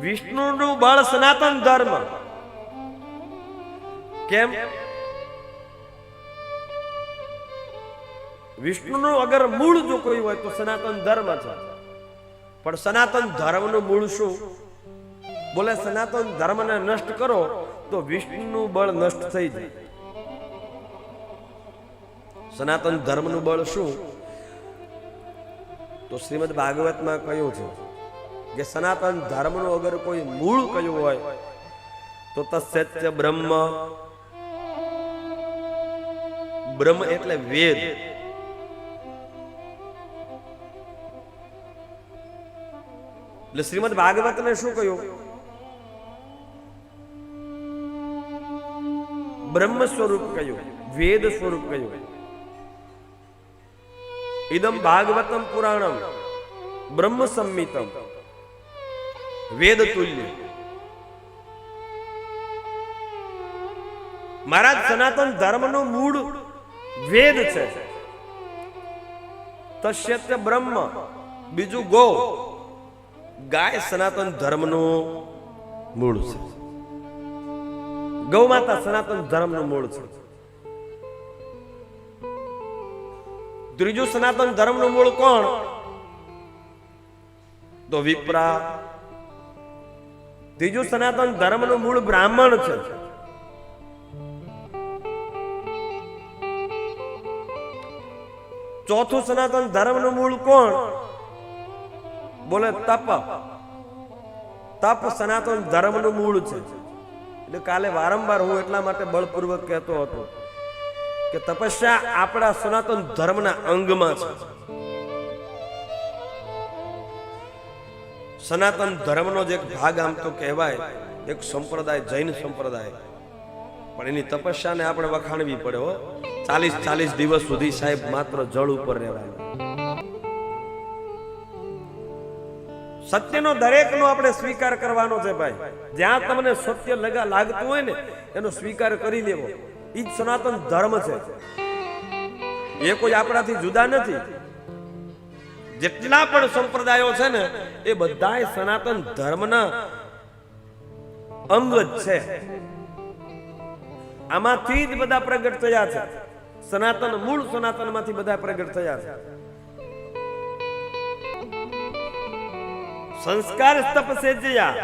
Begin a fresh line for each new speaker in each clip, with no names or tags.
વિષ્ણુનું બળ સનાતન ધર્મ. કેમ? વિષ્ણુનું અગર મૂળ જો કોઈ હોય તો સનાતન ધર્મ છે. પણ સનાતન ધર્મનું મૂળ શું? બોલે સનાતન ધર્મને નષ્ટ કરો તો વિષ્ણુનું બળ નષ્ટ થઈ જાય. સનાતન ધર્મનું બળ શું? તો શ્રીમદ ભાગવતમાં કહ્યું છે કે સનાતન ધર્મનું અગર કોઈ મૂળ કયું હોય, તો તત્સત્ય બ્રહ્મ. બ્રહ્મ એટલે વેદ. એટલે શ્રીમદ ભાગવતને શું કહ્યું? બ્રહ્મ સ્વરૂપ કહ્યું, વેદ સ્વરૂપ કહ્યું. ઇદમ ભાગવતમ પુરાણમ, બ્રહ્મ સંમિતમ. વેદ તુલ્ય મહારાજ સનાતન ધર્મનો મૂળ વેદ છે. તશ્યત્ય બ્રહ્મ, બીજું ગો. ગાય સનાતન ધર્મનો મૂળ છે. ગૌ માતા સનાતન ધર્મનું મૂળ છે. ત્રીજું સનાતન ધર્મનું મૂળ કોણ? તો વિપ્રા ત્રીજું સનાતન ધર્મનું મૂળ બ્રાહ્મણ છે. ચોથું સનાતન ધર્મનું મૂળ કોણ? બોલે તપ. તપ સનાતન ધર્મનું મૂળ છે. એટલે કાલે વારંવાર હું એટલા માટે બળપૂર્વક કહેતો હતો કે તપસ્યા આપણા સનાતન ધર્મના અંગમાં છે. સનાતન ધર્મનો જ એક ભાગ આમ તો કહેવાય, એક સંપ્રદાય, જૈન સંપ્રદાય. પણ એની તપસ્યાને આપણે વખાણવી પડે હો. ચાલીસ ચાલીસ દિવસ સુધી સાહેબ માત્ર જળ ઉપર રહેવાનું સત્યનો દરેકનો આપણે સ્વીકાર કરવાનો છે ભાઈ. જ્યાં તમને સત્ય લગા લાગતું હોય ને, એનો સ્વીકાર કરી લેવો. એ જ સનાતન ધર્મ છે. એ કોઈ આપણાથી જુદા નથી. જેટલા પણ સંપ્રદાયો છે ને, એ બધાય સનાતન ધર્મના અંગ જ છે. આમાંથી જ બધા પ્રગટ થયા છે. સનાતન, મૂળ સનાતનમાંથી બધા પ્રગટ થયા છે. સંસ્કાર તપસે જયા.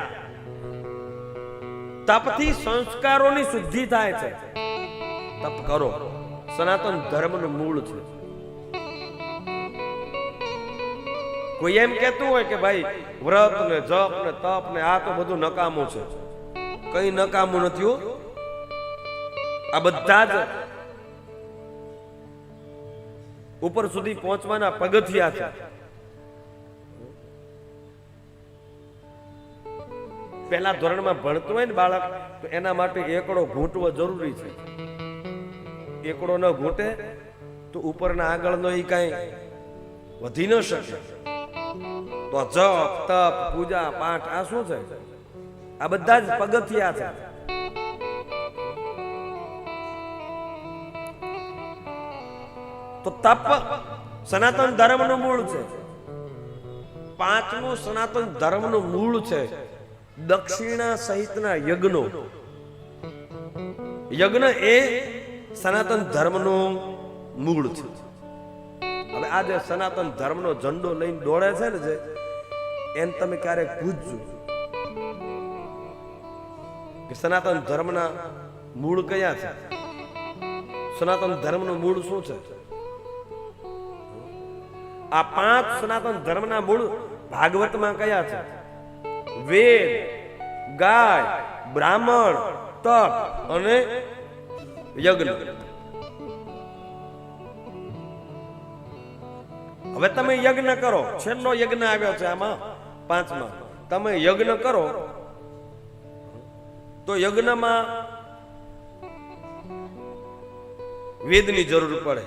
તપથી સંસ્કારોની શુદ્ધિ થાય છે. તપ કરો. સનાતન ધર્મનું મૂળ છે. કોઈ એમ કહેતું હોય કે ભાઈ, વ્રત ને જપ ને તપ ને આ તો બધું નકામું છે. કઈ નકામું નથી આ બધા જ ઉપર સુધી પહોંચવાના પગથિયા છે. પહેલા ધોરણમાં ભણતું હોય ને બાળક, તો એના માટે એકડો ઘૂંટવો જરૂરી છે. એકડો ન ઘૂંટે, તો ઉપરના આગળનો એ કાંઈ વધી ન શકે. તો જપ, તપ, પૂજા, પાઠ, આ શું છે? આ બધા જ પગથિયા છે. તો તપ સનાતન ધર્મનું મૂળ છે. પાંચમું સનાતન ધર્મનું મૂળ છે. દક્ષિણા સહિતના યજ્ઞો. યજ્ઞ એ સનાતન ધર્મનું મૂળ છે. હવે આ જે સનાતન ધર્મનો ઝંડો લઈને દોડે છે ને જે એમ તમે ક્યારેક પૂછજો સનાતન ધર્મના મૂળ કયા છે? સનાતન ધર્મનું મૂળ શું છે? આ પાંચ સનાતન ધર્મના મૂળ ભાગવતમાં કયા છે? વેદ, ગાય, બ્રાહ્મણ, તપ અને યજ્ઞ. હવે તમે યજ્ઞ કરો. છેલ્લો યજ્ઞ આવ્યો છે આમાં. પાંચમાં. તમે યજ્ઞ કરો. તો યજ્ઞમાં વેદની જરૂર પડે.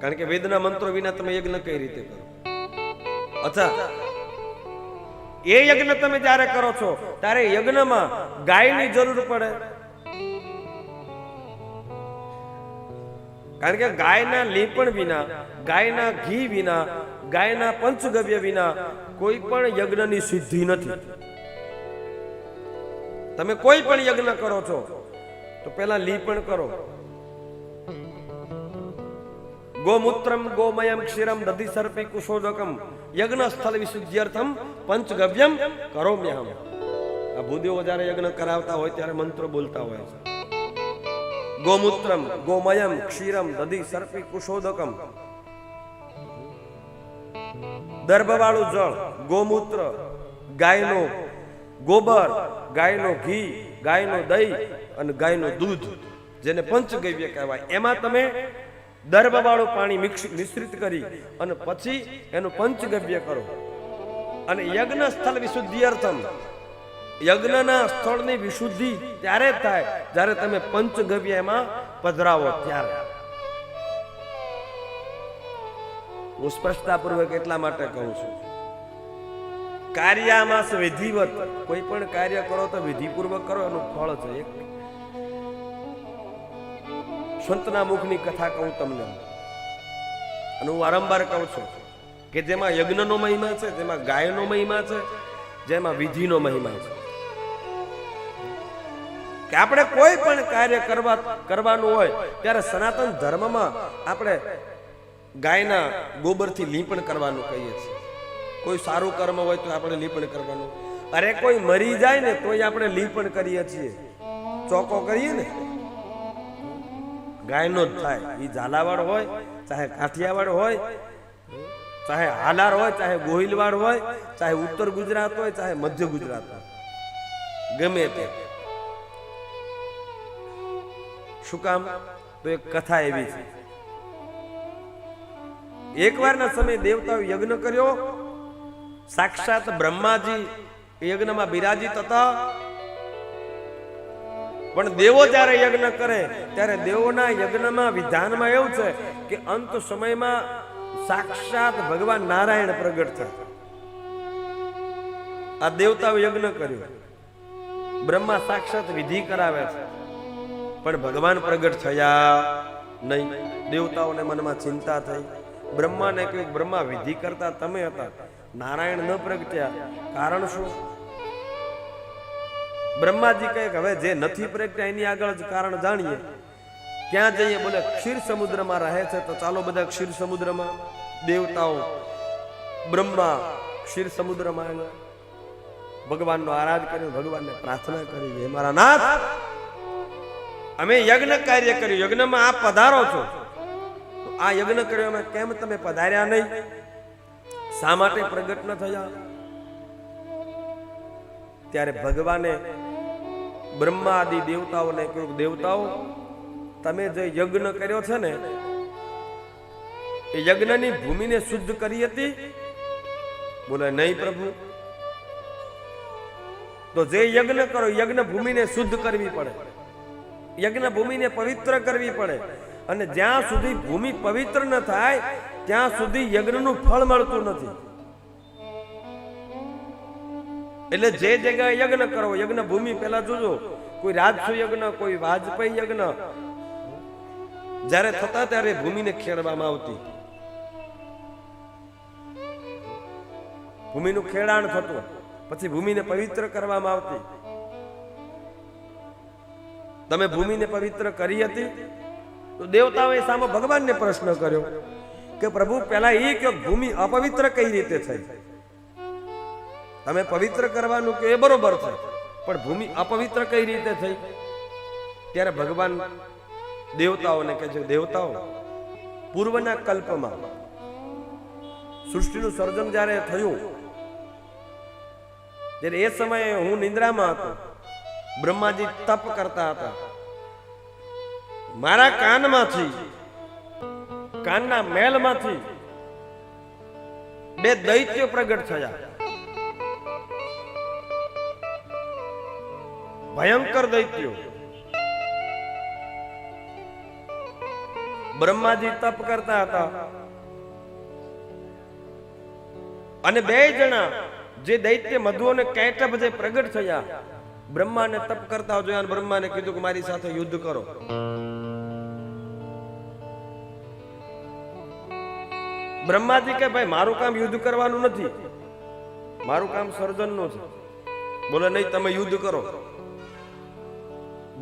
કારણ કે વેદના મંત્રો વિના તમે યજ્ઞ કઈ રીતે કરો? અથવા એ યજ્ઞ તમે જ્યારે કરો છો, ત્યારે યજ્ઞમાં ગાયની જરૂર પડે. કારણ કે ગાયના લીપણ વિના, ગાયના ઘી વિના ગાયના પંચગવ્ય વિના કોઈ પણ યજ્ઞની સિદ્ધિ નથી. તમે કોઈ પણ યજ્ઞ કરો છો, તો પેલા લીપણ કરો. ગોમૂત્રમ, ગોમયમ, ક્ષીરમ દધિ સર્પી કુશોદકમ યજ્ઞ સ્થળ વિશુદ્ધ્યર્થમ, પંચગવ્યમ, કરોમ્યહમ. આ ભૂદેવો જ્યારે યજ્ઞ કરાવતા હોય ત્યારે મંત્રો બોલતા હોય છે. ગોમૂત્રમ, ગોમયમ, ક્ષીરમ દધિ સર્પી કુશોદકમ દર્ભવાળું જળ, ગોમૂત્ર, ગાયનો ગોબર, ગાયનો ઘી, ગાયનો દહીં અને ગાયનું દૂધ, જેને પંચગવ્ય કહેવાય. એમાં તમે દર્ભવાળું પાણી મિશ્રિત કરી અને પછી એનું પંચગવ્ય કરો. અને યજ્ઞ સ્થળ વિશુદ્ધિ અર્થમ યજ્ઞના સ્થળની વિશુદ્ધિ ત્યારે થાય જ્યારે તમે પંચગવ્ય એમાં પધરાવો ત્યારે. હું સ્પષ્ટતાપૂર્વક એટલા માટે કહું છું. કાર્યામાં વિધિવત, કોઈ પણ કાર્ય કરો તો વિધિપૂર્વક કરો, એનું ફળ છે એક. સંતના મુખની કથા કહું તમને. અને હું વારંવાર કહું છું કે જેમાં યજ્ઞનો મહિમા છે, જેમાં ગાયનો મહિમા છે, જેમાં વિધિનો મહિમા છે. કે આપણે કોઈ પણ કાર્ય કરવા, કરવાનું હોય, ત્યારે સનાતન ધર્મમાં આપણે ગાયના ગોબરથી લીપણ કરવાનું કહીએ છીએ. કોઈ સારું કર્મ હોય તો આપણે લીપણ કરવાનું. અરે કોઈ મરી જાય ને તોય આપણે લીપણ કરીએ છીએ. ચોકો કરીએ ને. ગાયનો જ થાય. એ ઝાલાવાડ હોય, ચાહે કાઠિયાવાડ હોય, ચાહે હાલાર હોય, ચાહે ગોહિલવાડ હોય, ચાહે ઉત્તર ગુજરાત હોય, ચાહે મધ્ય ગુજરાત હોય. ગમે તે. શું કામ? તો એક કથા એવી છે. એકવારના સમયે દેવતાઓ યજ્ઞ કર્યો. સાક્ષાત બ્રહ્માજી યજ્ઞમાં બિરાજિત હતા. પણ દેવો જ્યારે યજ્ઞ કરે, ત્યારે દેવોના યજ્ઞમાં વિધાનમાં એવું છે કે અંત સમયમાં સાક્ષાત ભગવાન નારાયણ પ્રગટ થાય. આ દેવતાઓ યજ્ઞ કર્યો. બ્રહ્મા સાક્ષાત વિધિ કરાવે છે. પણ ભગવાન પ્રગટ થયા નહીં. દેવતાઓને મનમાં ચિંતા થઈ. બ્રહ્માને કહ્યું, બ્રહ્મા, વિધિ કરતા તમે હતા. નારાયણ ન પ્રગટ્યા. કારણ શું? બ્રહ્માજી કહે હવે જે નથી પ્રગટ્યા એની આગળ જ કારણ જાણીએ. ક્યાં જઈએ? બોલે, ક્ષીર સમુદ્રમાં રહે છે. તો ચાલો બધા ક્ષીર સમુદ્રમાં. દેવતાઓ, બ્રહ્મા, ક્ષીર સમુદ્રમાં આવ્યા. ભગવાનનો આરાધ કર્યો, ભગવાનને પ્રાર્થના કરી, હે મારા નાથ, અમે યજ્ઞ કાર્ય કર્યું. યજ્ઞમાં આપ પધારો છો. આ યજ્ઞ કર્યો અમે કેમ તમે પધાર્યા નહીં? શા માટે પ્રગટ ન થયા? ત્યારે ભગવાને બ્રહ્મા આદિ દેવતાઓને કહ્યું, દેવતાઓ, તમે જે યજ્ઞ કર્યો છે ને, એ યજ્ઞની ભૂમિને શુદ્ધ કરી હતી? બોલે, નહીં પ્રભુ. તો જે યજ્ઞ કરો, યજ્ઞ ભૂમિને શુદ્ધ કરવી પડે. યજ્ઞ ભૂમિને પવિત્ર કરવી પડે. અને જ્યાં સુધી ભૂમિ પવિત્ર ન થાય, ત્યાં સુધી યજ્ઞનું ફળ મળતું નથી. એટલે જે જગ્યાએ યજ્ઞ કરો, યજ્ઞ ભૂમિ પેલા જોજો. કોઈ રાજસુ યજ્ઞ, કોઈ વાજપેયી યજ્ઞ. જ્યારે થતા ત્યારે ભૂમિને ખેડવામાં આવતી. ભૂમિનું ખેડાણ થતું. પછી ભૂમિને પવિત્ર કરવામાં આવતી. તમે ભૂમિને પવિત્ર કરી હતી? તો દેવતાઓએ સામે ભગવાનને પ્રશ્ન કર્યો કે પ્રભુ, પહેલા એ કે ભૂમિ અપવિત્ર કઈ રીતે થઈ? તમે પવિત્ર કરવાનું કે એ બરોબર છે, પણ ભૂમિ અપવિત્ર કઈ રીતે થઈ? ત્યારે ભગવાન દેવતાઓને કહે છે, દેવતાઓ, પૂર્વના કલ્પમાં સૃષ્ટિનું સર્જન જ્યારે થયું જ્યારે એ સમયે હું નિંદ્રામાં હતો. બ્રહ્માજી તપ કરતા હતા. મારા કાનમાંથી, કાનના મેલમાંથી બે દૈત્યો પ્રગટ થયા. ભયંકર દૈત્યો. બ્રહ્માજી તપ કરતા હતા. અને બે જણા જે દૈત્ય મધુ અને કૈટભ જે પ્રગટ થયા, બ્રહ્માને તપ કરતા જોયા અને બ્રહ્માને કીધું કે મારી સાથે યુદ્ધ કરો. બ્રહ્માજી કે ભાઈ, મારું કામ યુદ્ધ કરવાનું નથી. મારું કામ સર્જનનું છે. બોલે, નહીં, તમે યુદ્ધ કરો.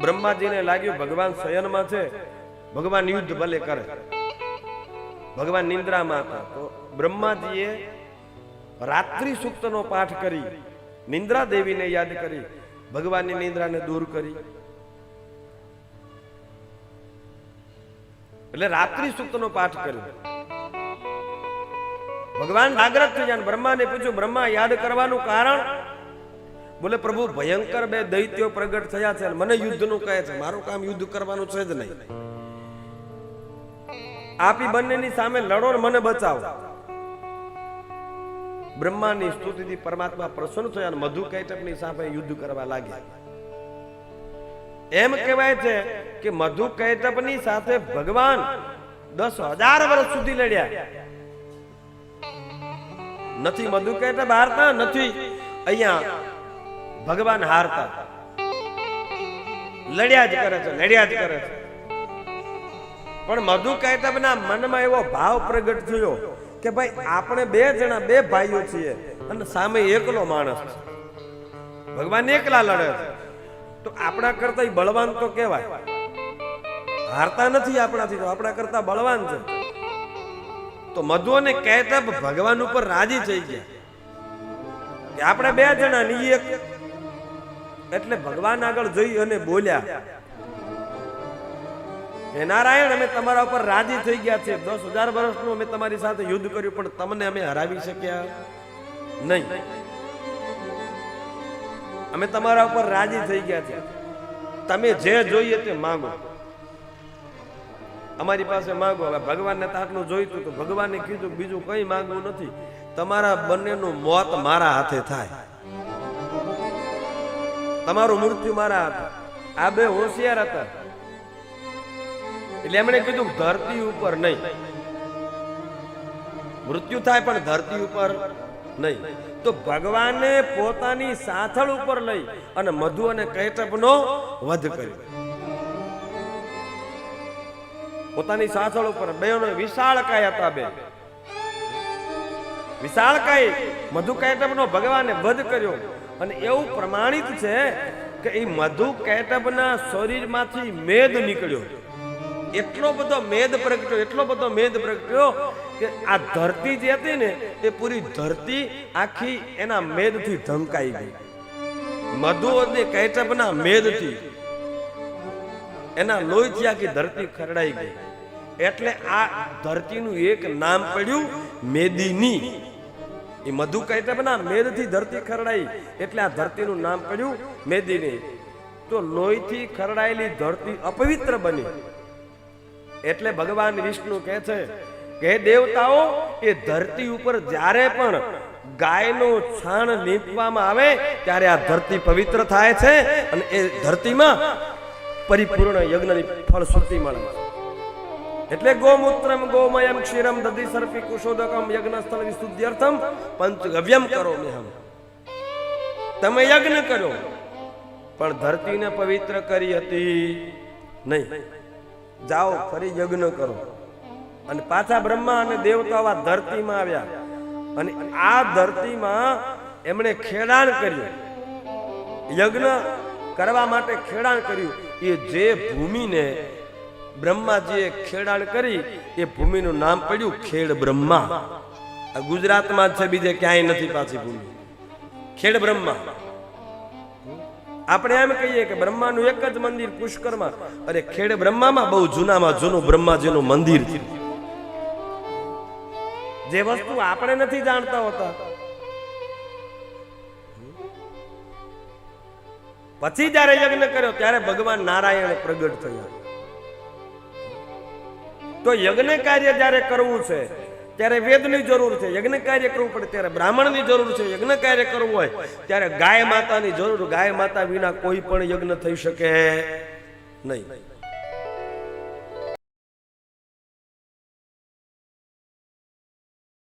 બ્રહ્માજીને લાગ્યું, ભગવાન શયનમાં છે. ભગવાન યુદ્ધ ભલે કરે. ભગવાન નિંદ્રામાં હતા. તો બ્રહ્માજીએ રાત્રિ સૂક્તનો પાઠ કરી, નિંદ્રા દેવીને યાદ કરી, ભગવાનની નિંદ્રાને દૂર કરી. એટલે રાત્રિ સૂક્તનો પાઠ કર્યો. ભગવાન જાગ્રત થઈ જાય બ્રહ્માને પૂછ્યું, બ્રહ્મા, યાદ કરવાનું કારણ? બોલે, પ્રભુ, ભયંકર બે દૈત્યો પ્રગટ થયા છે મને યુદ્ધનું કહે છે. મારું કામ યુદ્ધ કરવાનું છે જ નહીં. આપી બંનેની સામે લડો ને મને બચાવો. બ્રહ્માની સ્તુતિથી પરમાત્મા પ્રસન્ન થયા અને મધુ કૈટપની સામે યુદ્ધ કરવા લાગ્યા. એમ કહેવાય છે કે મધુ કૈટપની સાથે ભગવાન દસ હજાર વર્ષ સુધી લડ્યા. નથી મધુ એટલે બહારતા નથી. અહીંયા ભગવાન હારતા. લડ્યા જ કરે છે, લડ્યા જ કરે છે. પણ મધુ કૈટબના મનમાં એવો ભાવ પ્રગટ થયો કે ભાઈ આપણે બે જણા, બે ભાઈઓ છીએ અને સામે એકલો માણસ છે. ભગવાન એકલા લડે છે. તો આપણા કરતા બળવાન તો કહેવાય. હારતા નથી આપણાથી, તો આપણા કરતા બળવાન છે. તો મધુ અને ભગવાન ઉપર રાજી થઈ ગયા. કે આપણે બે જણા ની એક. એટલે ભગવાન આગળ જઈ અને બોલ્યા, હે નારાયણ, અમે તમારા ઉપર રાજી થઈ ગયા છે દસ હજાર વર્ષનું અમે તમારી સાથે યુદ્ધ કર્યું, પણ તમને અમે હરાવી શક્યા નહીં. અમે તમારા ઉપર રાજી થઈ ગયા છે તમે જે જોઈએ તે માંગો. અમારી પાસે માગો, હવે ભગવાનને તો આટલું જોઈતું તો ભગવાને કીધું, બીજું કઈ માંગવું નથી. તમારા બંનેનું મોત મારા હાથે થાય. તમારું મૃત્યુ મારા હાથે. આ બે હોશિયાર હતા. એટલે એમણે કીધું, ધરતી ઉપર નહીં. મૃત્યુ થાય પણ ધરતી ઉપર નહીં. તો ભગવાને પોતાની સાથળ ઉપર લઈ અને મધુ અને કૈટપનો વધ કર્યો. પોતાની સાસળ ઉપર બેનો વિશાળ કાય હતા બે. મધુ કૈટપનો ભગવાને વધ કર્યો અને એવું પ્રમાણિત છે કે એ મધુ કૈટબના શરીરમાંથી મેદ નીકળ્યો. એટલો બધો મેદ પ્રગટ્યો, એટલો બધો મેદ પ્રગટ્યો કે આ ધરતી જે હતી ને, એ પૂરી ધરતી આખી એના મેદથી ધમકાઈ ગઈ. મધુ અને કૈટબના મેદથી એના લોહીથી આખી ધરતી ખરડાઈ ગઈ. એટલે આ ધરતીનું એક નામ પડ્યું મેદીની. એ મધુ કૈટબના મેદથી ધરતી ખરડાઈ. એટલે આ ધરતીનું નામ પડ્યું મેદીની. તો લોહીથી ખરડાયેલી ધરતી અપવિત્ર બની. એટલે ભગવાન વિષ્ણુ કહે છે કે દેવતાઓ, એ ધરતી ઉપર જ્યારે પણ ગાયનું છાણ લીંપવામાં આવે, ત્યારે આ ધરતી પવિત્ર થાય છે અને એ ધરતીમાં પરિપૂર્ણ યજ્ઞની ફળશ્રુતિ મળે છે. એટલે ગોમૂત્રમ, ગોમયમ, ક્ષીરમ, દધી, સર્પી, કુશોદકમ યજ્ઞ સ્થળ વિશુદ્ધ્યર્થમ પંચગવ્યમ કરો મેહમ તમે યજ્ઞ કર્યો, પણ ધરતીને પવિત્ર કરી હતી નહીં. જાઓ, ફરી યજ્ઞ કરો. અને પાછા બ્રહ્મા અને દેવતાઓ આ ધરતીમાં આવ્યા. અને આ ધરતીમાં એમણે ખેડાણ કર્યું. યજ્ઞ કરવા માટે ખેડાણ કર્યું. એ જે ભૂમિને બ્રહ્માજીએ ખેડાણ કરી, એ ભૂમિનું નામ પડ્યું ખેડ બ્રહ્મા. આ ગુજરાતમાં જ છે, બીજે ક્યાંય નથી પાછી ભૂમિ. ખેડ બ્રહ્મા. આપણે એમ કહીએ કે બ્રહ્માનું એક જ મંદિર પુષ્કરમાં. અરે ખેડ બ્રહ્મામાં બહુ જૂનામાં જૂનું બ્રહ્માજીનું મંદિર થયું જે વસ્તુ આપણે નથી જાણતા હોતા. પછી જ્યારે યજ્ઞ કર્યો, ત્યારે ભગવાન નારાયણ પ્રગટ થયા. તો યજ્ઞ કાર્ય જ્યારે કરવું છે, ત્યારે વેદની જરૂર છે. યજ્ઞ કાર્ય કરવું પડે ત્યારે બ્રાહ્મણની જરૂર છે. યજ્ઞ કાર્ય કરવું હોય, ત્યારે ગાય માતાની જરૂર. ગાય માતા વિના કોઈ પણ યજ્ઞ થઈ શકે નહીં.